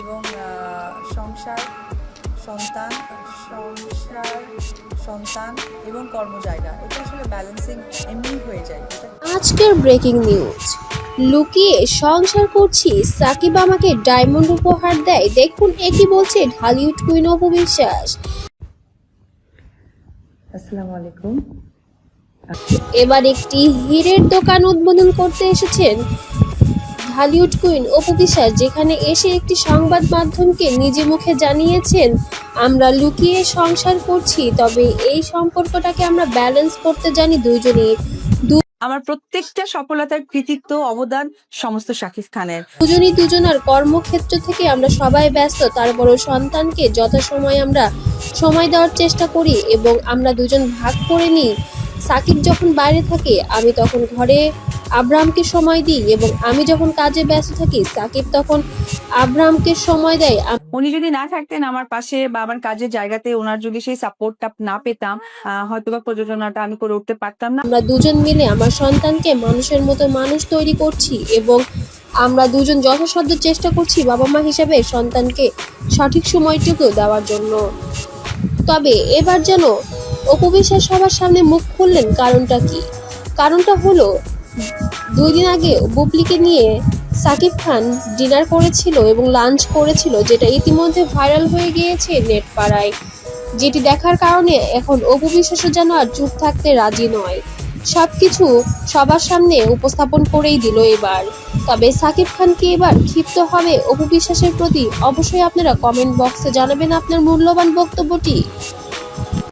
এবং সংসার সন্তান সংসার সন্তান এবং কর্মজায়গা। এটা আসলে ব্যালেন্সিং এমনি হয়ে যায়। আজকের ব্রেকিং নিউজ লুকিয়ে সংসার করছি সাকিব আমাকে ডায়মন্ড উপহার দেয়। দেখুন একই বলছে ঢালিউড কুইন অপু বিশ্বাস। আসসালামু আলাইকুম। এবার একটি হীরের দোকান উদ্বোধন করতে এসেছেন ঢালিউড কুইন অপু বিশ্বাস যেখানে এসে একটি সংবাদ মাধ্যমকে নিজে মুখে জানিয়েছেন আমরা লুকিয়ে সংসার করছি তবে এই সম্পর্কটাকে আমরা ব্যালেন্স করতে জানি দুইজনেই। আমার প্রত্যেকটা সফলতার কৃতিত্ব অবদান সমস্ত শাকিব খানের। দুজনই দুজনার কর্মক্ষেত্র থেকে আমরা সবাই ব্যস্ত তারপরও সন্তানকে যথাসময় আমরা সময় দেওয়ার চেষ্টা করি এবং আমরা দুজন ভাগ করে নিই। সাকিব যখন বাইরে থাকে আমি তখন ঘরে আব্রাহামকে সময় দিই এবং আমি যখন কাজে ব্যস্ত থাকি সাকিব তখন আব্রাহামকে সময় দেয়। উনি যদি না থাকতেন আমার পাশে বা আমার কাজের জায়গাতে ওনার যদি সেই সাপোর্টটা না পেতাম হয়তোবা প্রযোজনাটা আমি করে উঠতে পারতাম না। আমরা দুজন মিলে আমার সন্তানকে মানুষের মতো মানুষ তৈরি করছি এবং আমরা দুজন যথাসাধ্য চেষ্টা করছি বাবা মা হিসাবে সন্তানকে সঠিক সময়টুকু দেওয়ার জন্য। তবে এবার যেন অপবিশ্বাস সবার সামনে মুখ খুললেন কারণটা কি? কারণটা হলো দুই দিন আগে বুবলিকে নিয়ে সাকিব খান ডিনার করেছিল এবং লাঞ্চ করেছিল, যেটা ইতিমধ্যে ভাইরাল হয়ে গিয়েছে নেট পাড়ায় যেটি দেখার কারণে এখন অপু বিশ্বাসও যেন আর চুপ থাকতে রাজি নয়। সব কিছু সবার সামনে উপস্থাপন করেই দিল এবার। তবে সাকিব খান কি এবার ক্ষিপ্ত হবে অপু বিশ্বাসের প্রতি? অবশ্যই আপনারা কমেন্ট বক্সে জানাবেন আপনার মূল্যবান বক্তব্যটি।